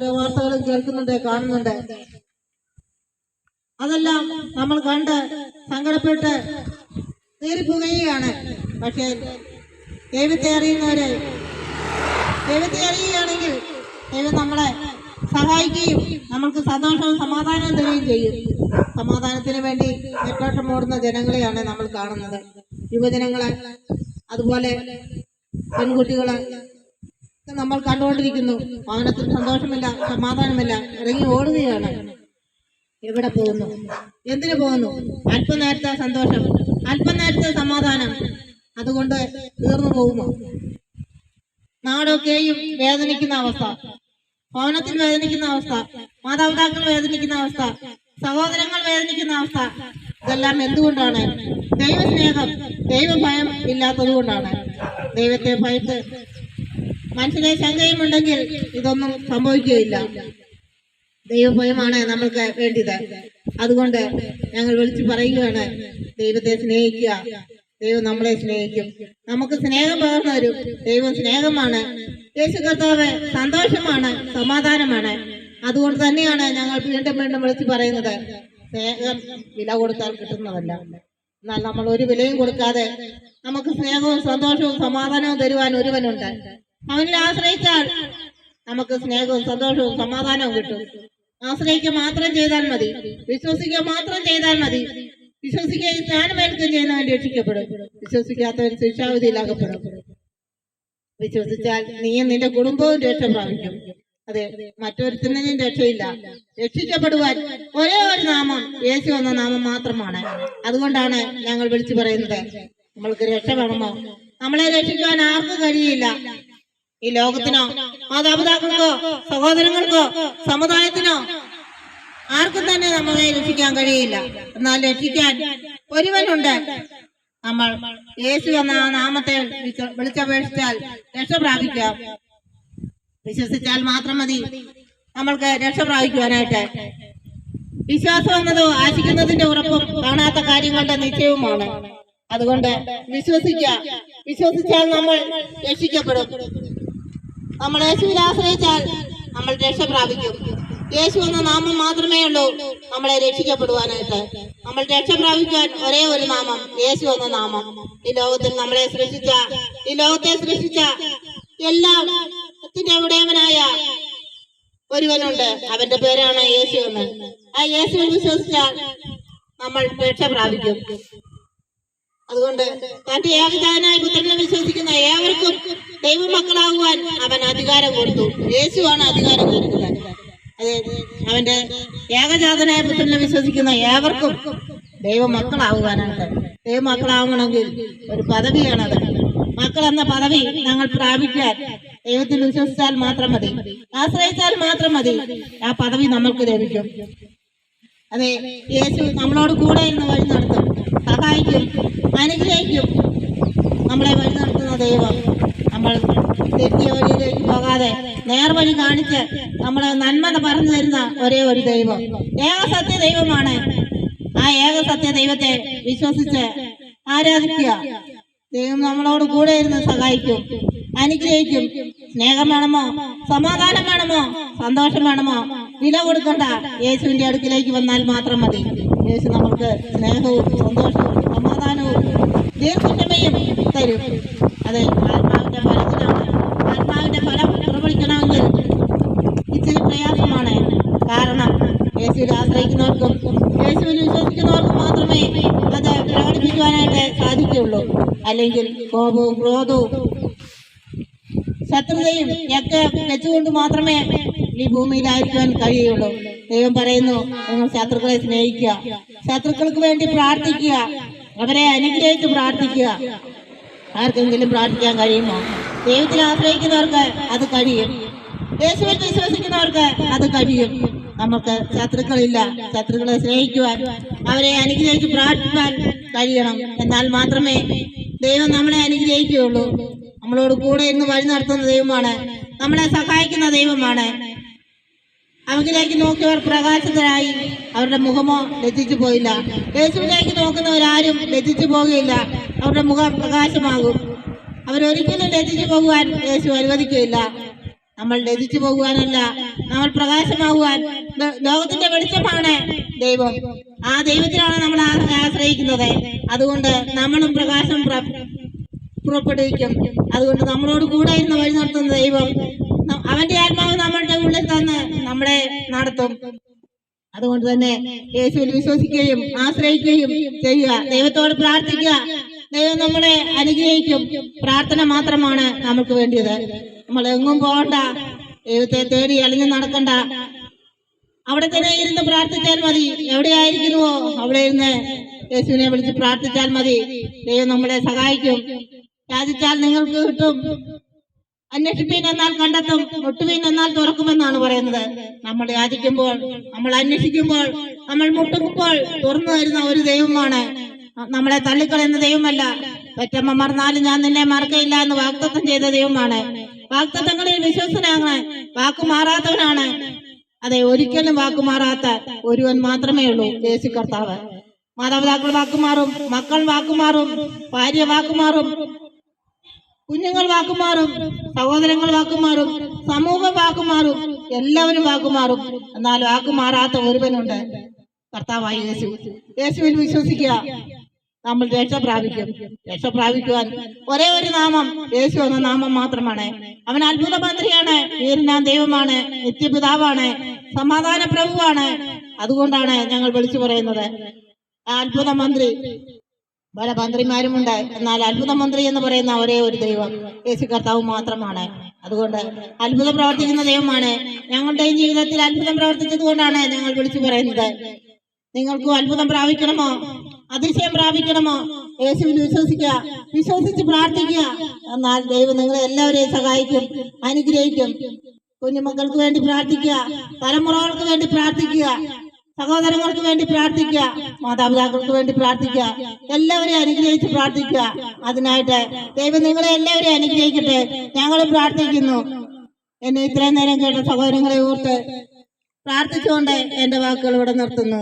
ഓരോ വാർത്തകളും കേൾക്കുന്നുണ്ട് കാണുന്നുണ്ട്. അതെല്ലാം നമ്മൾ കണ്ട് സങ്കടപ്പെട്ട് തീർപ്പുകയാണ് പക്ഷേ ദൈവത്തെ അറിയുന്നവര് ദൈവത്തെ അറിയുകയാണെങ്കിൽ ദൈവം നമ്മളെ സഹായിക്കുകയും നമ്മൾക്ക് സന്തോഷവും സമാധാനവും തരികയും ചെയ്യും. സമാധാനത്തിന് വേണ്ടി നെട്ടോട്ടം ഓടുന്ന ജനങ്ങളെയാണ് നമ്മൾ കാണുന്നത്. യുവജനങ്ങളെ അതുപോലെ പെൺകുട്ടികളെ നമ്മൾ കണ്ടുകൊണ്ടിരിക്കുന്നു. വാഹനത്തിൽ സന്തോഷമില്ല സമാധാനമില്ല ഇറങ്ങി ഓടുകയാണ്. എവിടെ പോകുന്നു? എന്തിനു പോകുന്നു? അല്പനേരത്തെ സന്തോഷം അല്പനേരത്തെ സമാധാനം. അതുകൊണ്ട് തീർന്നു പോകുമോ? നാടൊക്കെയും വേദനിക്കുന്ന അവസ്ഥ. ഭവനത്തിൽ വേദനിക്കുന്ന അവസ്ഥ. മാതാപിതാക്കൾ വേദനിക്കുന്ന അവസ്ഥ. സഹോദരങ്ങൾ വേദനിക്കുന്ന അവസ്ഥ. ഇതെല്ലാം എന്തുകൊണ്ടാണ്? ദൈവസ്നേഹം ദൈവഭയം ഇല്ലാത്തത് കൊണ്ടാണ് ദൈവത്തെ ഭയത്ത് മനസ്സിലെ ശങ്കയുമുണ്ടെങ്കിൽ ഇതൊന്നും സംഭവിക്കുകയില്ല. ദൈവഭയമാണ് നമ്മൾക്ക് വേണ്ടത് അതുകൊണ്ട് ഞങ്ങൾ വിളിച്ചു പറയുകയാണ് ദൈവത്തെ സ്നേഹിക്കുക. ദൈവം നമ്മളെ സ്നേഹിക്കും. നമുക്ക് സ്നേഹം പകർന്നു തരും ദൈവം സ്നേഹമാണ്. യേശു കർത്താവ് സന്തോഷമാണ് സമാധാനമാണ്. അതുകൊണ്ട് തന്നെയാണ് ഞങ്ങൾ വീണ്ടും വീണ്ടും വിളിച്ചു പറയുന്നത് സ്നേഹം വില കൊടുത്താൽ കിട്ടുന്നതല്ല. എന്നാൽ നമ്മൾ ഒരു വിലയും കൊടുക്കാതെ നമുക്ക് സ്നേഹവും സന്തോഷവും സമാധാനവും തരുവാൻ ഒരുവനുണ്ട്. അവനിൽ ആശ്രയിച്ചാൽ നമുക്ക് സ്നേഹവും സന്തോഷവും സമാധാനവും കിട്ടും. ആശ്രയിക്കുക മാത്രം ചെയ്താൽ മതി. വിശ്വസിക്കുക മാത്രം ചെയ്താൽ മതി. വിശ്വസിക്കുകയും ജ്ഞാനമേൽക്കുകയും ചെയ്യുന്നവൻ രക്ഷിക്കപ്പെടും. വിശ്വസിക്കാത്തവൻ ശിക്ഷാവിധിയിലാകപ്പെടും വിശ്വസിച്ചാൽ നീയും നിന്റെ കുടുംബവും രക്ഷ പ്രാപിക്കും. അതെ മറ്റൊരുത്തിനും രക്ഷയില്ല. രക്ഷിക്കപ്പെടുവാൻ ഒരേ ഒരു നാമം യേശു എന്ന നാമം മാത്രമാണ്. അതുകൊണ്ടാണ് ഞങ്ങൾ വിളിച്ചു പറയുന്നത്. നമ്മൾക്ക് രക്ഷ വേണമോ? നമ്മളെ രക്ഷിക്കാൻ ആർക്കും കഴിയില്ല. ഈ ലോകത്തിനോ മാതാപിതാക്കൾക്കോ സഹോദരങ്ങൾക്കോ സമുദായത്തിനോ ആർക്കും തന്നെ നമ്മളെ രക്ഷിക്കാൻ കഴിയില്ല. എന്നാൽ രക്ഷിക്കാൻ ഒരുവനുണ്ട്. നമ്മൾ യേശു എന്ന ആ നാമത്തെ വിളിച്ചപേക്ഷിച്ചാൽ രക്ഷ പ്രാപിക്കാം. വിശ്വസിച്ചാൽ മാത്രം മതി നമ്മൾക്ക് രക്ഷ പ്രാപിക്കുവാനായിട്ട്. വിശ്വാസം എന്നത് ആശിക്കുന്നതിന്റെ ഉറപ്പും കാണാത്ത കാര്യങ്ങളുടെ നിശ്ചയവുമാണ്. അതുകൊണ്ട് വിശ്വസിക്കുക വിശ്വസിച്ചാൽ നമ്മൾ രക്ഷിക്കപ്പെടും. നമ്മൾ യേശുവിൽ ആശ്രയിച്ചാൽ നമ്മൾ രക്ഷ പ്രാപിക്കും. യേശു എന്ന നാമം മാത്രമേ ഉള്ളൂ നമ്മളെ രക്ഷിക്കപ്പെടുവാനായിട്ട്. നമ്മൾ രക്ഷ പ്രാപിക്കാൻ ഒരേ ഒരു നാമം യേശു എന്ന നാമം. ഈ ലോകത്തിൽ നമ്മളെ സൃഷ്ടിച്ച ഈ ലോകത്തെ സൃഷ്ടിച്ച എല്ലാത്തിന്റെ ഉടയവനായ ഒരുവനുണ്ട്. അവന്റെ പേരാണ് യേശു എന്ന്. ആ യേശുവിൽ വിശ്വസിച്ചാൽ നമ്മൾ രക്ഷ പ്രാപിക്കും. അതുകൊണ്ട് തന്റെ ഏകജാതനായ പുത്രനെ വിശ്വസിക്കുന്ന ഏവർക്കും ദൈവമക്കളാകുവാൻ അവൻ അധികാരം കൊടുത്തു. യേശുവാണ് അധികാരം കൊടുക്കുന്നത്. അതെ അവന്റെ ഏകജാതനായ പുത്രനെ വിശ്വസിക്കുന്ന ഏവർക്കും ദൈവമക്കളാകുവാനാണ്. ദൈവമക്കളാവണമെങ്കിൽ ഒരു പദവിയാണ് അത്. മക്കൾ എന്ന പദവി ഞങ്ങൾ പ്രാപിക്കാൻ ദൈവത്തിൽ വിശ്വസിച്ചാൽ മാത്രം മതി. ആശ്രയിച്ചാൽ മാത്രം മതി. ആ പദവി നമ്മൾക്ക് ലഭിക്കും. അതെ യേശു നമ്മളോട് കൂടെ ഇരുന്ന് വഴി നടത്തും. സഹായിക്കും അനുഗ്രഹിക്കും. നമ്മളെ വഴി നടത്തുന്ന ദൈവം നമ്മൾ തെറ്റിയ വഴിയിലേക്ക് പോകാതെ നേർവഴി കാണിച്ച് നമ്മളെ നന്മ പറഞ്ഞു തരുന്ന ഒരേ ഒരു ദൈവം. ഏകസത്യ ദൈവമാണ്. ആ ഏകസത്യ ദൈവത്തെ വിശ്വസിച്ച് ആരാധിക്കുക. ദൈവം നമ്മളോട് കൂടെ ഇരുന്ന് സഹായിക്കും അനുഗ്രഹിക്കും. സ്നേഹം വേണമോ? സമാധാനം വേണമോ? സന്തോഷം വേണമോ? വില കൊടുക്കണ്ട. യേശുവിന്റെ അടുക്കിലേക്ക് വന്നാൽ മാത്രം മതി. യേശു നമുക്ക് സ്നേഹവും സന്തോഷവും സമാധാനവും ദീർഘക്ഷമയും തരും. അതെ ആത്മാവിന്റെ ഫലത്തിനാണ് ആത്മാവിന്റെ ഫലം പ്രവഹിക്കണമെങ്കിൽ ഇച്ചിരി പ്രയാസമാണ്. കാരണം യേശുവിൽ ആശ്രയിക്കുന്നവർക്കും യേശുവിൽ വിശ്വസിക്കുന്നവർക്കും മാത്രമേ അത് പ്രകടിപ്പിക്കുവാനായിട്ട് സാധിക്കുകയുള്ളൂ. അല്ലെങ്കിൽ കോപവും ക്രോധവും ശത്രുതയും ഒക്കെ വെച്ചുകൊണ്ട് മാത്രമേ ഈ ഭൂമിയിലായിരിക്കാൻ കഴിയുള്ളൂ. ദൈവം പറയുന്നു നിങ്ങൾ ശത്രുക്കളെ സ്നേഹിക്കുക. ശത്രുക്കൾക്ക് വേണ്ടി പ്രാർത്ഥിക്കുക. അവരെ അനുഗ്രഹിച്ച് പ്രാർത്ഥിക്കുക. ആർക്കെങ്കിലും പ്രാർത്ഥിക്കാൻ കഴിയുമോ? ദൈവത്തിൽ ആശ്രയിക്കുന്നവർക്ക് അത് കഴിയും. യേശുവിൽ വിശ്വസിക്കുന്നവർക്ക് അത് കഴിയും. നമുക്ക് ശത്രുക്കളില്ല. ശത്രുക്കളെ സ്നേഹിക്കുവാൻ അവരെ അനുഗ്രഹിച്ച് പ്രാർത്ഥിക്കാൻ കഴിയണം. എന്നാൽ മാത്രമേ ദൈവം നമ്മളെ അനുഗ്രഹിക്കുകയുള്ളൂ. നമ്മളോട് കൂടെ ഇന്ന് വഴി നടത്തുന്ന ദൈവമാണ്. നമ്മളെ സഹായിക്കുന്ന ദൈവമാണ്. അവങ്കിലേക്ക് നോക്കിയവർ പ്രകാശിതരായി അവരുടെ മുഖമോ ലജ്ജിച്ചു പോയില്ല. യേശുവിലേക്ക് നോക്കുന്നവരാരും ലജ്ജിച്ചു പോകുകയില്ല. അവരുടെ മുഖം പ്രകാശമാകും. അവരൊരിക്കലും ലജ്ജിച്ചു പോകുവാൻ യേശു അനുവദിക്കുകയില്ല. നമ്മൾ ലജിച്ചു പോകുവാനല്ല നമ്മൾ പ്രകാശമാകുവാൻ ലോകത്തിന്റെ വെളിച്ചമാണ് ദൈവം. ആ ദൈവത്തിലാണ് നമ്മൾ ആശ്രയിക്കുന്നത്. അതുകൊണ്ട് നമ്മളും പ്രകാശം പ്ര- പുറപ്പെടുവിക്കും. അതുകൊണ്ട് നമ്മളോട് കൂടെ ഇരുന്ന് വഴി നടത്തുന്ന ദൈവം. അവന്റെ ആത്മാവ് നമ്മളുടെ ഉള്ളിൽ തന്ന് നമ്മളെ നടത്തും. അതുകൊണ്ട് തന്നെ യേശുവിൽ വിശ്വസിക്കുകയും ആശ്രയിക്കുകയും ചെയ്യുക. ദൈവത്തോട് പ്രാർത്ഥിക്കുക. ദൈവം നമ്മളെ അനുഗ്രഹിക്കും. പ്രാർത്ഥന മാത്രമാണ് നമുക്ക് വേണ്ടിയത്. നമ്മൾ എങ്ങും പോകണ്ട. ദൈവത്തെ തേടി അലിഞ്ഞു നടക്കണ്ട. അവിടെ തന്നെ ഇരുന്ന് പ്രാർത്ഥിച്ചാൽ മതി. എവിടെയായിരിക്കുന്നുവോ? അവിടെ ഇരുന്ന് യേശുവിനെ വിളിച്ച് പ്രാർത്ഥിച്ചാൽ മതി. ദൈവം നമ്മളെ സഹായിക്കും. യാചിച്ചാൽ നിങ്ങൾക്ക് കിട്ടും. അന്വേഷിപ്പീൻ എന്നാൽ കണ്ടെത്തും. മുട്ടുവീൻ എന്നാൽ തുറക്കുമെന്നാണ് പറയുന്നത്. നമ്മൾ യാചിക്കുമ്പോൾ നമ്മൾ അന്വേഷിക്കുമ്പോൾ നമ്മൾ മുട്ടുമ്പോൾ തുറന്നു തരുന്ന ഒരു ദൈവമാണ്. നമ്മളെ തള്ളിക്കളയുന്ന ദൈവമല്ല. പെറ്റമ്മ മറന്നാലും ഞാൻ നിന്നെ മറക്കയില്ല എന്ന് വാക്തത്വം ചെയ്ത ദൈവമാണ്. വാക്തത്വങ്ങളിൽ വിശ്വസനാണ്. വാക്കു മാറാത്തവനാണ്. അതെ ഒരിക്കലും വാക്കു മാറാത്ത ഒരുവൻ മാത്രമേ ഉള്ളൂ യേശു കർത്താവ് മാതാപിതാക്കൾ വാക്കുമാറും മക്കൾ വാക്കുമാറും ഭാര്യ വാക്കുമാറും കുഞ്ഞുങ്ങൾ വാക്കുമാറും സഹോദരങ്ങൾ വാക്കുമാറും സമൂഹം വാക്കുമാറും എല്ലാവരും വാക്കുമാറും എന്നാൽ വാക്കുമാറാത്ത ഒരുവനുണ്ട്. കർത്താവായി യേശു. യേശുവിൽ വിശ്വസിക്കുക. നമ്മൾ രക്ഷ പ്രാപിക്കും. രക്ഷ പ്രാപിക്കുവാൻ ഒരേ ഒരു നാമം യേശു എന്ന നാമം മാത്രമാണ്. അവൻ അത്ഭുത മന്ത്രിയാണ്. വീരനാം ദൈവമാണ്. നിത്യപിതാവാണ്. സമാധാന പ്രഭുവാണ് അതുകൊണ്ടാണ് ഞങ്ങൾ വിളിച്ചു പറയുന്നത്. അത്ഭുത മന്ത്രി പല മന്ത്രിമാരുമുണ്ട് എന്നാൽ അത്ഭുത മന്ത്രി എന്ന് പറയുന്ന ഒരേ ഒരു ദൈവം യേശു കർത്താവ് മാത്രമാണ്. അതുകൊണ്ട് അത്ഭുതം പ്രവർത്തിക്കുന്ന ദൈവമാണ്. ഞങ്ങളുടെയും ജീവിതത്തിൽ അത്ഭുതം പ്രവർത്തിച്ചത് കൊണ്ടാണ് ഞങ്ങൾ വിളിച്ചു പറയുന്നത്. നിങ്ങൾക്കും അത്ഭുതം പ്രാപിക്കണമോ? അതിശയം പ്രാപിക്കണമോ? യേശുവിൽ വിശ്വസിക്കുക വിശ്വസിച്ച് പ്രാർത്ഥിക്കുക. എന്നാൽ ദൈവം നിങ്ങളെ എല്ലാവരെയും സഹായിക്കും അനുഗ്രഹിക്കും. കുഞ്ഞുമക്കൾക്ക് വേണ്ടി പ്രാർത്ഥിക്കുക തലമുറകൾക്ക് വേണ്ടി പ്രാർത്ഥിക്കുക. സഹോദരങ്ങൾക്ക് വേണ്ടി പ്രാർത്ഥിക്കുക മാതാപിതാക്കൾക്ക് വേണ്ടി പ്രാർത്ഥിക്കുക എല്ലാവരെയും അനുഗ്രഹിച്ച് പ്രാർത്ഥിക്കുക. അതിനായിട്ട് ദൈവം നിങ്ങളെ എല്ലാവരെയും അനുഗ്രഹിക്കട്ടെ. ഞങ്ങൾ പ്രാർത്ഥിക്കുന്നു. എന്നെ ഇത്രയും നേരം കേട്ട സഹോദരങ്ങളെ ഓർത്ത് പ്രാർത്ഥിച്ചുകൊണ്ട് എന്റെ വാക്കുകൾ ഇവിടെ നിർത്തുന്നു.